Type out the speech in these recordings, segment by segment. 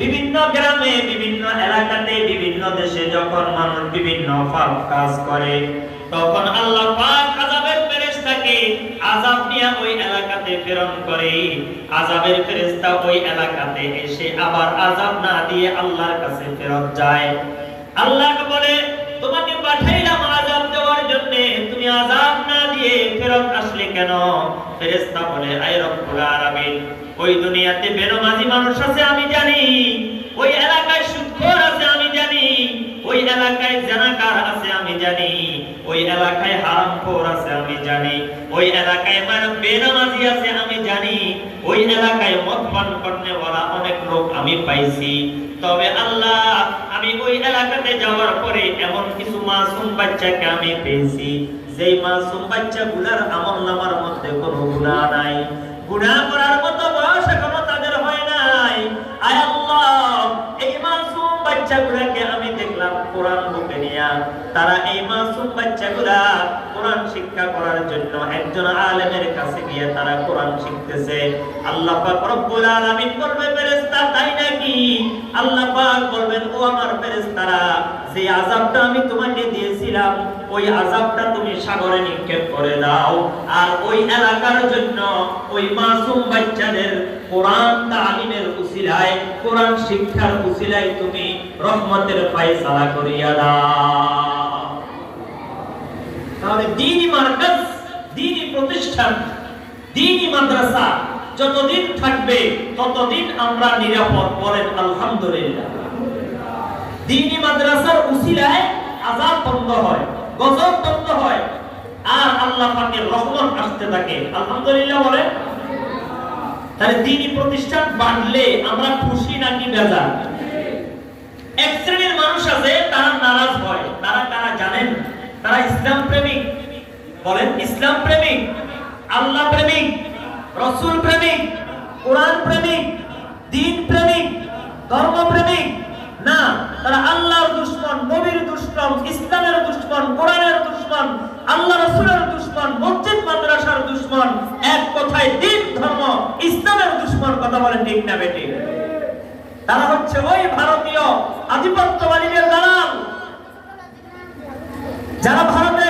বিভিন্ন গ্রামে, বিভিন্ন এলাকাতে, বিভিন্ন দেশে যখন মানুষ বিভিন্ন পাপ কাজ করে, তখন আল্লাহ পাক আযাবের ফেরেশতাকে আযাব ওই এলাকাতে প্রেরণ করে। আযাবের ফেরেশতা ওই এলাকাতে এসে আবার আযাব না দিয়ে আল্লাহর কাছে ফেরত যায়। আল্লাহকে বলে, তোমাকে পাঠাইলাম আযাব দেওয়ার জন্য। তুমি আযাব না দিয়ে ফেরত আসলে কেন? ফেরেশতা বলে, আয় রব্বুল আলামিন। ওই দুনিয়াতে বেনমাজি মানুষ আছে, আমি জানি। ওই এলাকায় সুদখোর আছে, আমি জানি। ওই এলাকায় জানাকার আছে, আমি জানি। ওই এলাকায় হারামখোর আছে, আমি জানি। ওই এলাকায় বেনামাজি আছে, আমি জানি। ওই এলাকায় মদ পান করনেওয়ালা অনেক লোক আমি পাইছি। তবে আল্লাহ, আমি ওই এলাকাতে যাওয়ার পরে এমন কিছু মাসুম বাচ্চাকে আমি পেয়েছি। যেই মাসুম বাচ্চাগুলার আমল নামার মধ্যে কোনো গুনাহ নাই। গুনাহ করার মতো বাচ্চাগুলাকে আমি দেখলাম কোরআন বুকে নিয়া। তারা এই মাসুম বাচ্চাগুলা শিক্ষা করার জন্য একজন আলেমের কাছে গিয়ে তারা কোরআন শিখতেছে। আল্লাহ পাক রব্বুল আলামিন বলবে ফেরেশতা, তাই নাকি? আল্লাহ পাক বলবেন, ও আমার ফেরেশতারা, যে আযাবটা আমি তোমাকে দিয়েছিলাম, ওই আযাবটা তুমি সাগরে নিক্ষেপ করে দাও। আর ওই এলাকার জন্য ওই মাসুম বাচ্চাদের কোরআন তালিমের উসিলায়, কোরআন শিক্ষার উসিলায় তুমি রহমতের ফয়সালা করিয়া দাও। তাহলে দিনী মার্কাজ দিনী প্রতিষ্ঠান দিনী মাদ্রাসা। যতদিন থাকবে, ততদিন আমরা নিরাপদ বলেন আলহামদুলিল্লাহ। দিনী মাদ্রাসার উসিলায় আজাব বন্ধ হয়, গজব বন্ধ হয়, আর আল্লাহ পাকের রহমত আসতে থাকে। আলহামদুলিল্লাহ বলেন? তাহলে দিনী প্রতিষ্ঠান বাড়লে আমরা খুশি নাকি বেজার? এক শ্রেণির মানুষ আছে, তারা নারাজ হয়। তারা কারা জানেন? তারা ইসলাম বলেন, ইসলাম প্রেমিক, আল্লাহ প্রেমিক, রসুল প্রেমিক, কোরআন প্রেমিক, দিন প্রেমিক, ধর্ম প্রেমিক। না, তারা আল্লাহর দুশ্মন, নবীর দুশ্মন, ইসলামের দুশ্মন, কোরআনের দুশ্মন, আল্লাহ রসুলের দুশ্মন, মসজিদ মাদ্রাসার দুশ্মন। এক কথায় দিন, ধর্ম, ইসলামের দুশ্মন কথা বলেন ঠিক না বেটি তারা হচ্ছে ওই ভারতীয় আধিপত্যবাদীদের দালাল। যারা ভারতের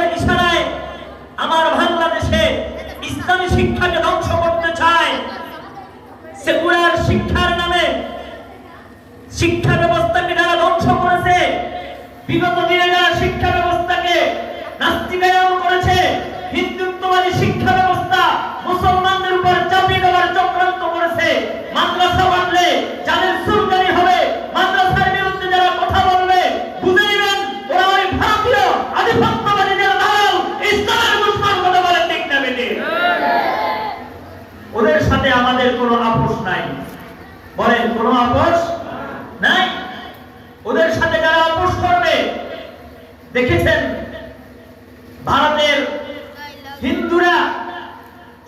সেকুলার শিক্ষার নামে শিক্ষা ব্যবস্থাকে যারা ধ্বংস করেছে। বিগত দিনে যারা শিক্ষা ব্যবস্থাকে নাস্তিকায়ন করেছে, হিন্দুত্ববাদী শিক্ষা ব্যবস্থা মুসলমানদের উপর চাপিয়ে দেওয়ার চক্রান্ত করেছে। মাদ্রাসা বানলে যাদের আমাদের কোনো আপোষ নাই। বলেন, কোনো আপোষ নাই? ওদের সাথে যারা আপোষ করবে, দেখেছেন? ভারতের হিন্দুরা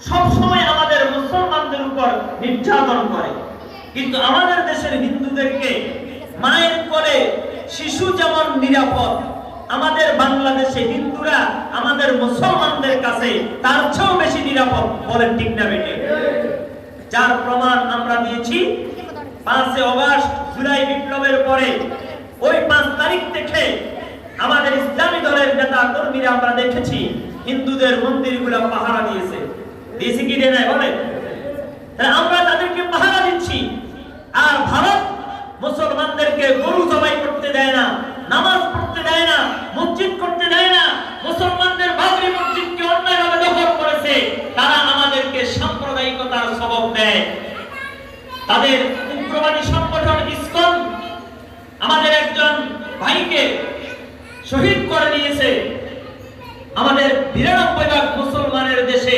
সব সময় আমাদের মুসলমানদের উপর নির্যাতন করে। কিন্তু আমাদের দেশের হিন্দুদেরকে মায়ের কোলে শিশু যেমন নিরাপদ, আমাদের বাংলাদেশে হিন্দুরা আমাদের মুসলমানদের কাছে তার চেয়েও বেশি নিরাপদ বলেন ঠিক না বেটে যার প্রমাণ আমরা দিয়েছি। পাঁচে অগাস্ট জুলাই বিপ্লবের পরে ওই পাঁচ তারিখ থেকে আমাদের ইসলামী দলের নেতা কর্মীরা আমরা দেখেছি, হিন্দুদের মন্দিরগুলো পাহারা দিয়েছে। দিয়েছে কি দেয় বলে আমরা তাদেরকে পাহারা দিচ্ছি আর ভারত মুসলমানদেরকে গরু জবাই করতে দেয় না নামাজ পড়তে দেয় না মসজিদ করতে দেয় না মুসলমানদের বাবরি মসজিদকে অন্যায়ভাবে দখল করেছে তারা আমাদেরকে সাম্প্রদায়িকতার সবক দেয় তাদের উগ্রবাদী সংগঠন ইসকন আমাদের একজন ভাইকে শহীদ করে দিয়েছে আমাদের বিরানব্বই ভাগ মুসলমানের দেশে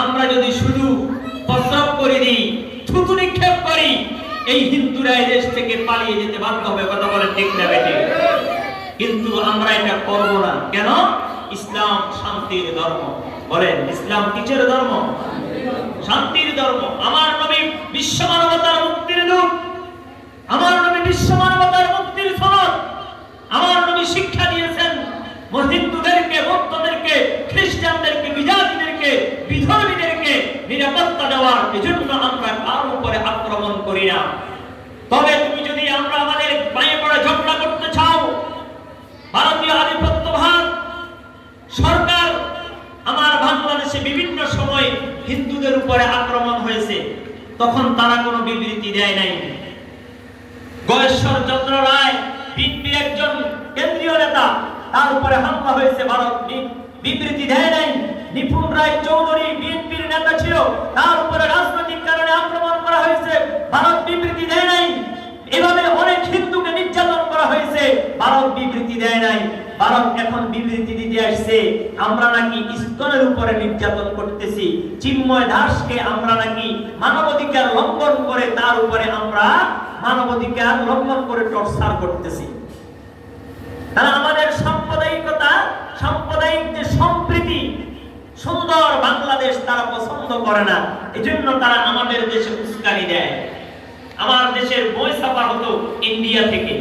আমরা যদি শুধু প্রস্রাব করে দিই থুতু নিক্ষেপ করি, এই হিন্দুরা এই দেশ থেকে পালিয়ে যেতে বাধ্য হবে, কথা বলে ঠিক না বেটে কিন্তু আমরা এটা করব না। কেন? ইসলাম শান্তির ধর্ম। বলেন, ইসলাম কিসের ধর্ম? শান্তির ধর্ম। আমার নবী দেওয়ার এজন্য আমরা কার উপরে আক্রমণ করি না। তবে তুমি আমরা আমাদের পায়ে পড়ে ঝগড়া করতে চাও, ভারতীয় আধিপত্যবাদ সরকার আমার বাংলাদেশে বিভিন্ন সময় হিন্দুদের উপরে আক্রমণ হয়েছে, তখন তারা কোনো বিবৃতি দেয় নাই। গয়েশ্বর চন্দ্র রায়, বিএনপির একজন কেন্দ্রীয় নেতা, তার উপরে হামলা হয়েছে ভারত বিবৃতি দেয় নাই। নিপুণ রায় চৌধুরী বিএনপির নেতা ছিল। তার উপরে রাজনৈতিক কারণে আক্রমণ করা হয়েছে। ভারত বিবৃতি দেয় নাই। এভাবে অনেক হিন্দুকে নির্যাতন করা হয়েছে। ভারত বিবৃতি দেয় নাই। ভারত এখন বিবৃতি দিতে আসছে, আমরা নাকি ইস্কনের উপরে নির্যাতন করতেছি। চিন্ময় দাসকে আমরা নাকি মানবাধিকার লঙ্ঘন করে তার উপরে আমরা মানবাধিকার লঙ্ঘন করে টর্চার করতেছি। তারা আমাদের সাম্প্রদায়িকতা, সাম্প্রদায়িক যে সম্প্রীতি, সুন্দর বাংলাদেশ তারা পছন্দ করে না, এজন্য তারা আমাদের দেশে উস্কানি দেয়। আমার দেশের বই ছাপা হতো ইন্ডিয়া থেকে।